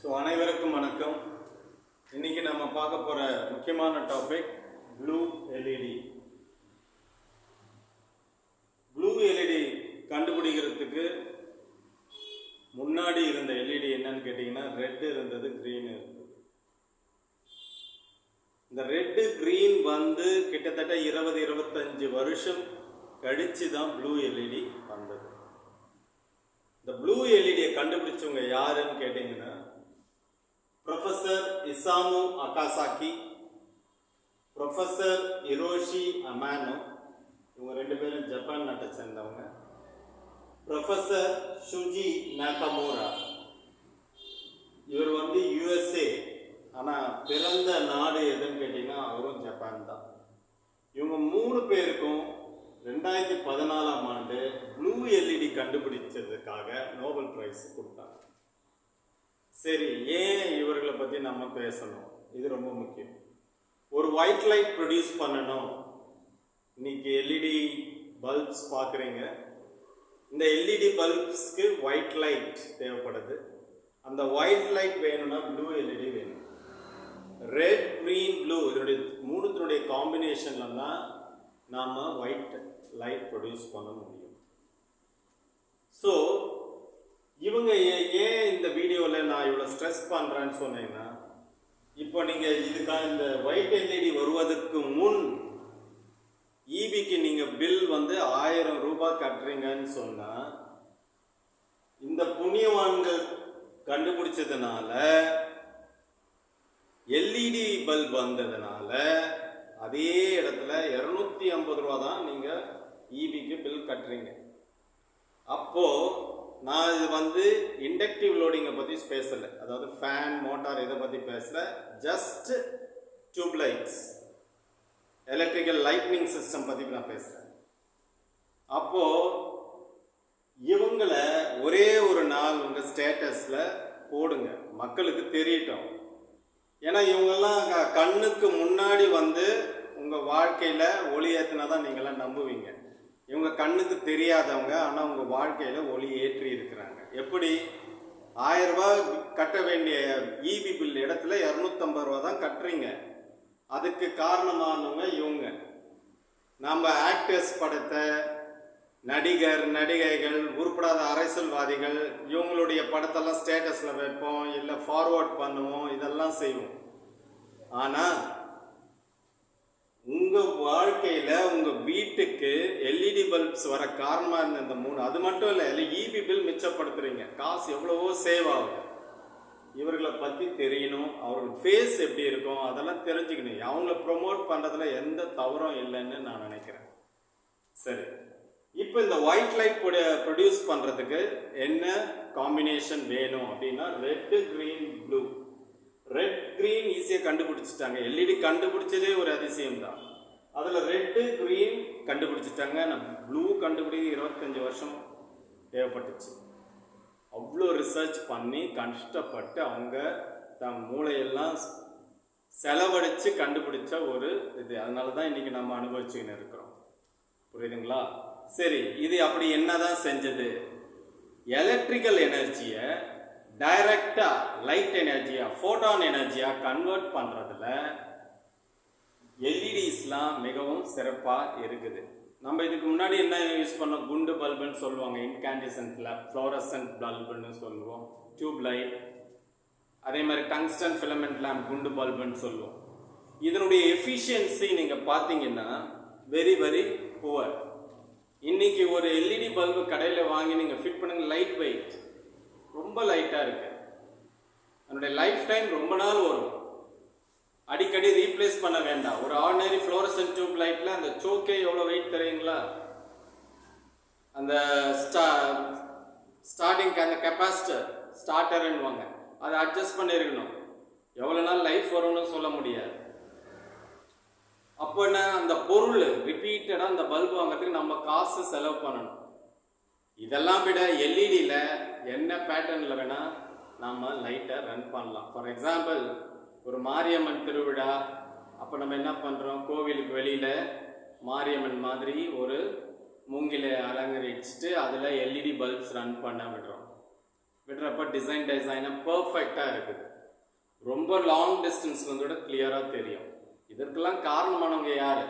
So அனைவருக்கும் வணக்கம். இன்னைக்கு நம்ம பார்க்க போகிற முக்கியமான topic blue LED blue LED கண்டுபிடிக்கிறதுக்கு முன்னாடி இருந்த எல்இடி என்னன்னு கேட்டிங்கன்னா ரெட்டு இருந்தது க்ரீன் இருந்தது. இந்த ரெட்டு க்ரீன் வந்து கிட்டத்தட்ட இருபது இருபத்தஞ்சு வருஷம் கழித்து தான் ப்ளூ எல்இடி வந்தது. இந்த ப்ளூ எல்இடியை கண்டுபிடிச்சவங்க யாருன்னு கேட்டிங்கன்னா ப்ரொஃபஸர் இசாமு அகாசாக்கி ப்ரொஃபஸர் இரோஷி அமானோ இவங்க ரெண்டு பேரும் ஜப்பான் நாட்டை சேர்ந்தவங்க. ப்ரொஃபஸர் ஷுஜி நாகமூரா இவர் வந்து யுஎஸ்ஏ ஆனால் பிறந்த நாடு எதுன்னு கேட்டிங்கன்னா அவரும் ஜப்பான் தான். இவங்க மூணு பேருக்கும் ரெண்டாயிரத்தி பதினாலாம் ஆண்டு ப்ளூ எல்இடி கண்டுபிடிச்சதுக்காக நோபல் பிரைஸ் கொடுத்தாங்க. சரி ஏன் இவர்களை பற்றி நம்ம பேசணும்? இது ரொம்ப முக்கியம். ஒரு ஒயிட் லைட் ப்ரொடியூஸ் பண்ணணும். இன்னைக்கு எல்இடி பல்ப்ஸ் பார்க்குறீங்க. இந்த எல்இடி பல்ப்ஸ்க்கு ஒயிட் லைட் தேவைப்படுது. அந்த ஒயிட் லைட் வேணும்னா ப்ளூ எல்இடி வேணும். ரெட் க்ரீன் ப்ளூ இதனுடைய மூணுத்தினுடைய காம்பினேஷனில் தான் நாம் ஒயிட் லைட் ப்ரொடியூஸ் பண்ண முடியும். ஸோ இவங்க ஏன் இந்த வீடியோவில் பண்ணுறேன்னு சொன்னீங்கன்னா இப்போ நீங்கள் இதுக்காக இந்த ஒயிட் எல்இடி வருவதற்கு முன் ஈபிக்கு நீங்கள் பில் வந்து ஆயிரம் ரூபாய் கட்டுறீங்கன்னு சொன்னால் இந்த புண்ணியவான்கள் கண்டுபிடிச்சதுனால எல்இடி பல்ப் வந்ததுனால அதே இடத்துல இரநூத்தி ஐம்பது ரூபா தான் நீங்கள் ஈபிக்கு பில் கட்டுறீங்க. அப்போ நான் இது வந்து இண்டக்டிவ் லோடிங்கை பற்றி பேசலை. அதாவது ஃபேன் மோட்டார் இதை பற்றி பேசலை. Just tube lights electrical lightning system பற்றி நான் பேசுகிறேன் அப்போது இவங்கள ஒரே ஒரு நாள் உங்கள் ஸ்டேட்டஸில் போடுங்க. மக்களுக்கு தெரியட்டும். ஏன்னா இவங்கெல்லாம் கண்ணுக்கு முன்னாடி வந்து உங்கள் வாழ்க்கையில் ஒளி ஏற்றினா தான் நீங்களாம் நம்புவீங்க. இவங்க கண்ணுக்கு தெரியாதவங்க ஆனால் அவங்க வாழ்க்கையில் ஒளி ஏற்றி இருக்கிறாங்க. எப்படி? ஆயிரரூபா கட்ட வேண்டிய இபி பில் இடத்துல இரநூத்தம்பது ரூபா தான் கட்டுறீங்க. அதுக்கு காரணமானவங்க இவங்க. நம்ம ஆக்டர்ஸ் படத்தை நடிகர் நடிகைகள் உருப்படாத அரசியல்வாதிகள் இவங்களுடைய படத்தெல்லாம் ஸ்டேட்டஸில் வைப்போம் இல்லை ஃபார்வர்ட் பண்ணுவோம் இதெல்லாம் செய்வோம். ஆனால் உங்கள் வாழ்க்கையில் உங்கள் வீட்டுக்கு எல்இடி பல்ப்ஸ் வர காரணமாக இருந்த இந்த மூணு அது மட்டும் இல்லை இல்லை இபி பில் மிச்சப்படுத்துறீங்க. காசு எவ்வளவோ சேவ் ஆகுது. இவர்களை பற்றி தெரியணும் அவர்கள் ஃபேஸ் எப்படி இருக்கும் அதெல்லாம் தெரிஞ்சுக்கணும். அவங்கள ப்ரொமோட் பண்ணுறதுல எந்த தவறும் இல்லைன்னு நான் நினைக்கிறேன். சரி. இப்போ இந்த ஒயிட் லைட் ப்ரொடியூஸ் பண்ணுறதுக்கு என்ன காம்பினேஷன் வேணும் அப்படின்னா red green blue red green ஈஸியாக கண்டுபிடிச்சிட்டாங்க. எல்இடி கண்டுபிடிச்சதே ஒரு அதிசயம் தான் அதில் ரெட்டு க்ரீன் கண்டுபிடிச்சிட்டாங்க. நம்ம ப்ளூ கண்டுபிடிக்க இருபத்தஞ்சி வருஷம் தேவைப்பட்டுச்சு. அவ்வளோ ரிசர்ச் பண்ணி கஷ்டப்பட்டு அவங்க தம் மூளையெல்லாம் செலவழித்து கண்டுபிடிச்ச ஒரு இது. அதனால தான் இன்றைக்கி நம்ம அனுபவிச்சுக்கின்னு இருக்கிறோம். புரியுதுங்களா? சரி இது அப்படி என்ன தான் செஞ்சது? எலக்ட்ரிக்கல் எனர்ஜியை டைரக்டாக லைட் எனர்ஜியாக ஃபோட்டான் எனர்ஜியாக கன்வெர்ட் பண்ணுறதுல எல்இடிஸ்லாம் மிகவும் சிறப்பாக இருக்குது. நம்ம இதுக்கு முன்னாடி என்ன யூஸ் பண்ணோம்? குண்டு பல்புன்னு சொல்லுவாங்க இன்காண்டிசன்ட்ல ஃப்ளோரசன்ட் பல்புன்னு சொல்லுவோம் டியூப் லைட் அதே மாதிரி டங்ஸ்டன் ஃபிலமெண்ட் லேம்ப் குண்டு பல்புன்னு சொல்லுவோம். இதனுடைய எஃபிஷியன்சி நீங்கள் பார்த்தீங்கன்னா வெரி வெரி புவர் இன்றைக்கி ஒரு எல்இடி பல்பு கடையில் வாங்கி நீங்கள் ஃபிட் பண்ணுங்க லைட் வெயிட் ரொம்ப லைட்டாக இருக்கு. அதனுடைய லைஃப் டைம் ரொம்ப நாள் வரும் அடிக்கடி ரீப்ளேஸ் பண்ண வேண்டாம். ஒரு ஆர்டினரி ஃப்ளோரசன் டியூப் லைட்டில் அந்த சோக்கே எவ்வளோ வெயிட் தெரியுங்களா அந்த ஸ்டா ஸ்டார்டிங் அந்த கெப்பாசிட்டர் ஸ்டார்டருன்னுவாங்க அதை அட்ஜஸ்ட் பண்ணியிருக்கணும் எவ்வளோ நாள் லைஃப் வரும்னு சொல்ல முடியாது. அப்போ என்ன? அந்த பொருள் ரிப்பீட்டடாக அந்த பல்ப் வாங்குறதுக்கு நம்ம காசு செலவு பண்ணணும். இதெல்லாம் விட எல்இடியில் என்ன பேட்டர்னில் வேணால் நம்ம லைட்டை ரன் பண்ணலாம். ஃபார் எக்ஸாம்பிள் ஒரு மாரியம்மன் திருவிழா. அப்போ நம்ம என்ன பண்ணுறோம் கோவிலுக்கு வெளியில் மாரியம்மன் மாதிரி ஒரு மூங்கில அலங்கரிச்சுட்டு அதில் எல்இடி பல்ப்ஸ் ரன் பண்ண விடுறோம். விடுறப்ப டிசைன் டிசைனாக பர்ஃபெக்டாக இருக்குது. ரொம்ப லாங் டிஸ்டன்ஸ் வந்து கிளியராக தெரியும். இதற்கெல்லாம் காரணமானவங்க யார்?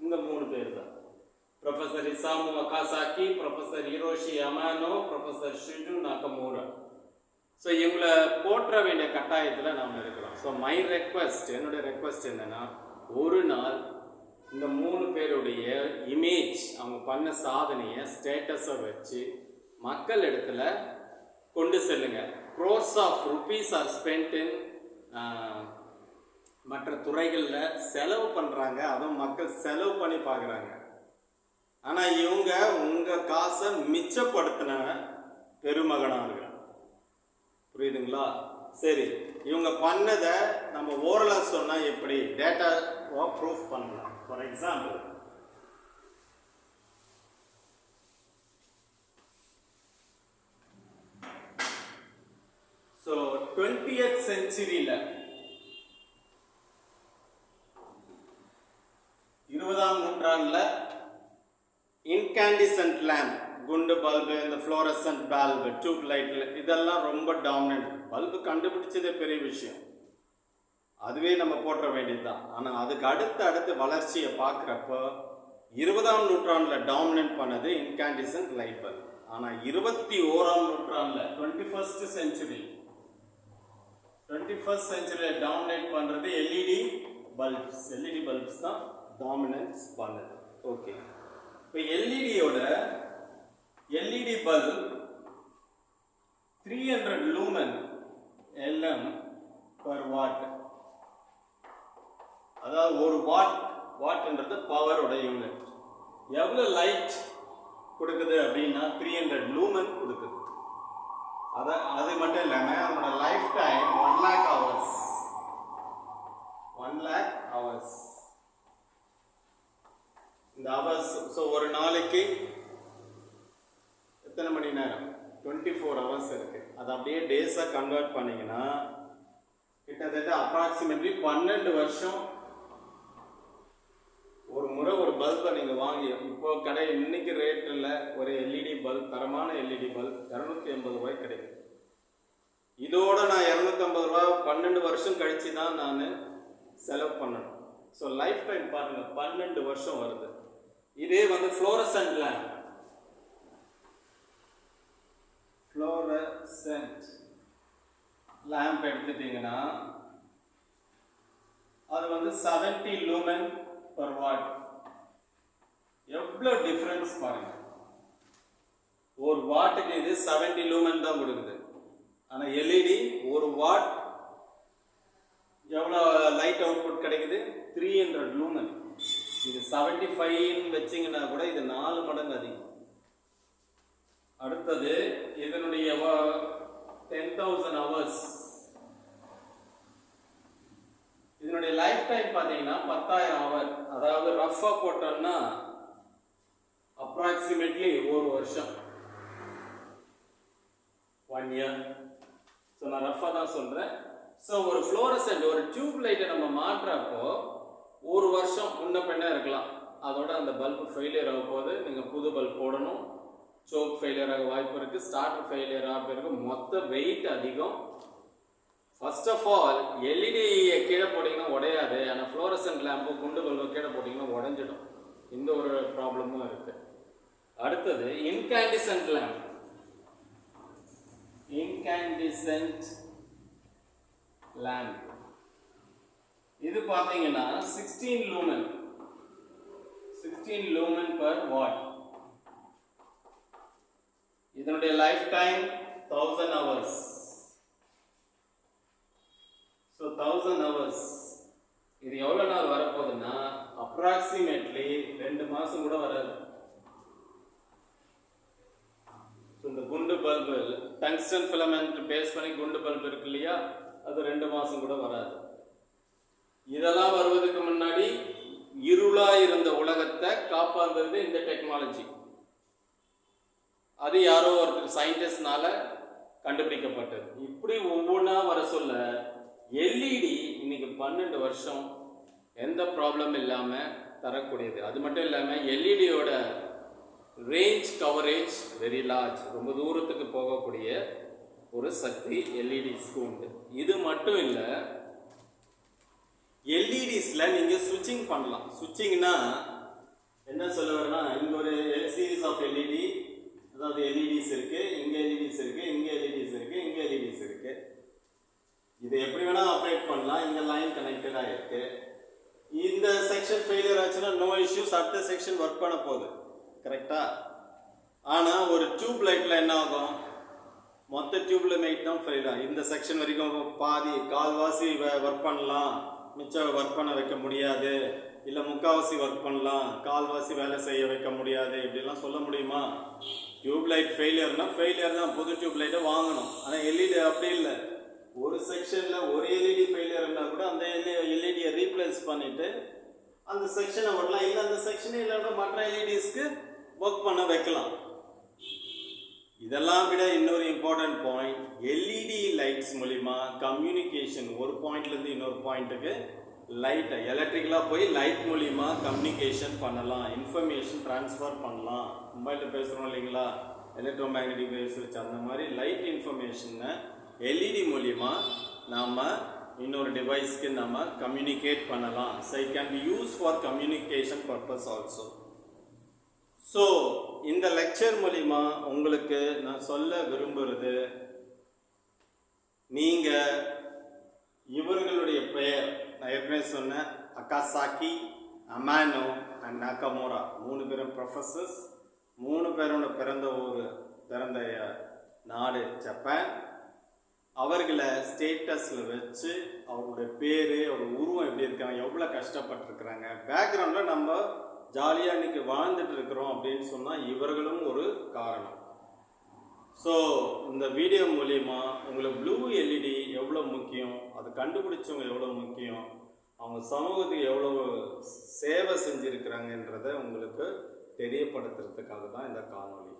இந்த மூணு பேர் தான். Professor Isamu Akasaki professor Hiroshi Amano professor Shuji Nakamura so இவங்களை போற்ற வேண்டிய கட்டாயத்தில் நாம் இருக்கிறோம். ஸோ மை ரெக்வஸ்ட் என்னுடைய ரெக்வஸ்ட் என்னன்னா ஒரு நாள் இந்த மூணு பேருடைய இமேஜ் அவங்க பண்ண சாதனையை ஸ்டேட்டஸை வச்சு மக்கள் இடத்துல கொண்டு செல்லுங்க. Crores of rupees are spend in மற்ற துறைகளில் செலவு பண்ணுறாங்க அதுவும் மக்கள் செலவு பண்ணி பார்க்குறாங்க ஆனால் இவங்க உங்கள் காசை மிச்சப்படுத்தின பெருமகனாக இருக்கிறாங்க புரியுதுங்களா? சரி இவங்க பண்ணதை நம்ம ஓரலாக சொன்னால் எப்படி? டேட்டா ப்ரூஃப் பண்ணலாம். ஃபார் எக்ஸாம்பிள் ஸோ டுவெண்ட்டியத் செஞ்சுரியில் இருபதாம் நூற்றாண்டில் இன்கேண்டிசன்ட் லேம்ப் குண்டு பல்பு இந்த ஃப்ளோரசன்ட் பல்பு டியூப் லைட்டில் இதெல்லாம் ரொம்ப டாமினன்ட் பல்பு கண்டுபிடிச்சதே பெரிய விஷயம். அதுவே நம்ம போற்ற வேண்டியது தான் ஆனால் அதுக்கு அடுத்து அடுத்து வளர்ச்சியை பார்க்குறப்போ இருபதாம் நூற்றாண்டில் டாமினன்ட் பண்ணது இன்கேண்டிசன்ட் லைட் பல்ப் ஆனால் இருபத்தி ஓராம் நூற்றாண்டில் twenty first century twenty first செஞ்சுரியில் dominate பண்ணுறது எல்இடி பல்ப்ஸ் எல்இடி பல்ப்ஸ் தான் டாமினன்ஸ் பண்ணுது. ஓகே இப்போ எல்இடியோட LED bulb three hundred lumen LM per watt அதாவது ஒரு வாட் வாட்ன்றது பவரோட யூனிட் எவ்வளோ லைட் கொடுக்குது அப்படின்னா த்ரீ ஹண்ட்ரட் லூமன் கொடுக்குது. அதை அது மட்டும் இல்லாமல் அவனோட life time one lakh hours one lakh hours இந்த ஹவர்ஸ் ஸோ ஒரு நாளைக்கு எத்தனை மணி நேரம்? டுவெண்ட்டி ஃபோர் ஹவர்ஸ் இருக்குது அதை அப்படியே டேஸாக கன்வெர்ட் பண்ணிங்கன்னா கிட்டத்தட்ட அப்ராக்சிமேட்லி பன்னெண்டு வருஷம் ஒரு முறை ஒரு பல்பை நீங்கள் வாங்கி இப்போ கடை இன்னைக்கு ரேட்டில் ஒரு எல்இடி பல்ப் தரமான எல்இடி பல்ப் இரநூத்தி எண்பது ரூபாய் கிடைக்கும். இதோட நான் இரநூத்தம்பது ரூபா பன்னெண்டு வருஷம் கழித்து தான் நான் செலவு பண்ணணும். ஸோ லைஃப் டைம் பாருங்கள் பன்னெண்டு வருஷம் வருது. இதே வந்து ஃப்ளோரசன்ட் லேம்ப் ஃப்ளோரசன்ட் லேம்ப் எடுத்துட்டீங்கன்னா அது வந்து 70 லூமன் பர் வாட் எவ்வளோ டிஃப்ரென்ஸ் பாருங்க. ஒரு வாட்டுக்கு இது 70 லூமன் தான் கொடுக்குது. ஆனால் எல்இடி ஒரு வாட் எவ்வளோ லைட் அவுட்புட் கிடைக்குது? த்ரீ ஹண்ட்ரட் லூமன் இது செவன்டி ஃபைவ்னு வச்சிங்கன்னா கூட இது நாலு மடங்கு அதிகம். அடுத்தது இதனுடைய டென் தௌசண்ட் ஹவர்ஸ் இதனுடைய லைஃப் டைம் பார்த்தீங்கன்னா பத்தாயிரம் ஹவர் அதாவது ரஃபாக போட்டோம்னா அப்ராக்சிமேட்லி ஒரு வருஷம். ஒன் இயர் ஸோ நான் ரஃபாக தான் சொல்கிறேன் ஸோ ஒரு ஃப்ளோரசன்ட் ஒரு டியூப் லைட்டை நம்ம மாற்றுறப்போ ஒரு வருஷம் முன்ன பின்ன இருக்கலாம். அதோட அந்த பல்பு ஃபெயிலியர் ஆக போது நீங்கள் புது பல்ப் போடணும். சோக் ஃபெயிலியர் ஆக வாய்ப்பு இருக்குது ஸ்டார்டர் ஃபெயிலியர் ஆக பிறகு மொத்த வெயிட் அதிகம். ஃபர்ஸ்ட் ஆஃப் ஆல் எல்இடியை கீழே போட்டிங்கன்னா உடையாது. ஆனால் ஃப்ளோரசன்ட் லேம்பு குண்டு பல்பு கீழே போட்டிங்கன்னா உடஞ்சிடும். இந்த ஒரு ப்ராப்ளமும் இருக்குது அடுத்தது இன்கேண்டிசன்ட் லேம்ப் இன்கேண்டிசன்ட் லேம்ப் இது பார்த்தீங்கன்னா sixteen lumen sixteen lumen per watt இதனுடைய life time thousand hours so thousand hours இது எவ்வளோ நாள் வரப்போகுதுன்னா அப்ராக்சிமேட்லி ரெண்டு மாதம் கூட வராது. ஸோ இந்த குண்டு பல்பு டங்ஸ்டன் ஃபிலமெண்ட் பேஸ் பண்ணி குண்டு பல்பு இருக்கு இல்லையா? அது ரெண்டு மாதம் கூட வராது. இதெல்லாம் வருவதற்கு முன்னாடி இருளா இருந்த உலகத்தை காப்பாந்தது இந்த டெக்னாலஜி அது யாரோ ஒருத்தர் சயின்டிஸ்ட்னால கண்டுபிடிக்கப்பட்டது. இப்படி ஒவ்வொன்றா வர சொல்ல எல்இடி இன்னைக்கு பன்னெண்டு வருஷம் எந்த ப்ராப்ளம் இல்லாமல் தரக்கூடியது. அது மட்டும் இல்லாமல் எல்இடியோட ரேஞ்ச் கவரேஜ் வெரி லார்ஜ் ரொம்ப தூரத்துக்கு போகக்கூடிய ஒரு சக்தி எல்இடிஸ்க்கு உண்டு. இது மட்டும் இல்லை எல்இடிஸில் நீங்கள் சுவிட்சிங் பண்ணலாம். சுவிட்சிங்னா என்ன சொல்ல வரேன்னா இங்கே ஒரு சீரீஸ் ஆஃப் எல்இடி அதாவது எல்இடிஸ் இருக்கு இங்கே எல்இடிஸ் இருக்கு இங்கே எல்இடிஸ் இருக்கு இங்கே எல்இடிஸ் இருக்கு. இதை எப்படி வேணால் ஆப்ரேட் பண்ணலாம். இங்கே லைன் கனெக்டடாக இருக்கு. இந்த செக்ஷன் ஃபெயிலியர் ஆச்சுன்னா நோ இஷ்யூஸ் அடுத்த செக்ஷன் ஒர்க் பண்ண போகுது. கரெக்டா ஆனால் ஒரு டியூப் லைட்டில் என்ன ஆகும்? மொத்த டியூப் லைட் தான் ஃபெயில் ஆகும் இந்த செக்ஷன் வரைக்கும் பாதி கால்வாசி ஒர்க் பண்ணலாம். மிச்ச ஒர்க் பண்ண வைக்க முடியாது. இல்லை முக்காவாசி ஒர்க் பண்ணலாம். கால்வாசி வேலை செய்ய வைக்க முடியாது. இப்படிலாம் சொல்ல முடியுமா? டியூப் லைட் ஃபெயிலியர்னா ஃபெயிலியர் தான். புது டியூப் லைட்டை வாங்கணும். ஆனால் எல்இடி அப்படி இல்லை. ஒரு செக்ஷனில் ஒரு எல்இடி ஃபெயிலியர் இருந்தால் கூட அந்த எல்இடியை ரீப்ளேஸ் பண்ணிவிட்டு அந்த செக்ஷனை விடலாம். இல்லை அந்த செக்ஷனே இல்லைன்னா மற்ற எல்இடிஸ்க்கு ஒர்க் பண்ண வைக்கலாம். இதெல்லாம் விட இன்னொரு இம்பார்ட்டன்ட் பாயிண்ட் எல்இடி லைட்ஸ் மூலிமா கம்யூனிகேஷன் ஒரு பாயிண்ட்லேருந்து இன்னொரு பாயிண்ட்டுக்கு லைட்டை எலக்ட்ரிக்கலாக போய் லைட் மூலிமா கம்யூனிகேஷன் பண்ணலாம். இன்ஃபர்மேஷன் ட்ரான்ஸ்ஃபர் பண்ணலாம். மொபைலில் பேசுகிறோம் இல்லைங்களா? எலக்ட்ரோ மேக்னெட்டிக் வேவ்ஸ் வச்சு அந்த மாதிரி லைட் இன்ஃபர்மேஷனை எல்இடி மூலிமா நாம் இன்னொரு டிவைஸ்க்கு நம்ம கம்யூனிகேட் பண்ணலாம். So it can be use for communication purpose also so இந்த லெக்சர் மூலிமா உங்களுக்கு நான் சொல்ல விரும்புறது நீங்கள் இவர்களுடைய பெயர் நான் ஏற்கனவே சொன்னேன் அக்காசாக்கி அமானோ அண்ட் நக்கமோரா மூணு பேரும் ப்ரொஃபஸர்ஸ் மூணு பேரோட பிறந்த ஊர் பிறந்த நாடு ஜப்பான். அவர்களை ஸ்டேட்டஸில் வச்சு அவங்களோட பேர் அவர் உருவம் எப்படி இருக்காங்க எவ்வளோ கஷ்டப்பட்டிருக்கிறாங்க. பேக்ரவுண்டில் நம்ம ஜாலியாக இன்றைக்கி வாழ்ந்துட்டு இருக்கிறோம் அப்படின்னு சொன்னால் இவர்களும் ஒரு காரணம். ஸோ இந்த வீடியோ மூலிமா உங்களுக்கு ப்ளூ எல்இடி எவ்வளோ முக்கியம் அது கண்டுபிடிச்சவங்க எவ்வளோ முக்கியம் அவங்க சமூகத்துக்கு எவ்வளோ சேவை செஞ்சுருக்கிறாங்கன்றதை உங்களுக்கு தெரியப்படுத்துறதுக்காக தான் இந்த காணொலி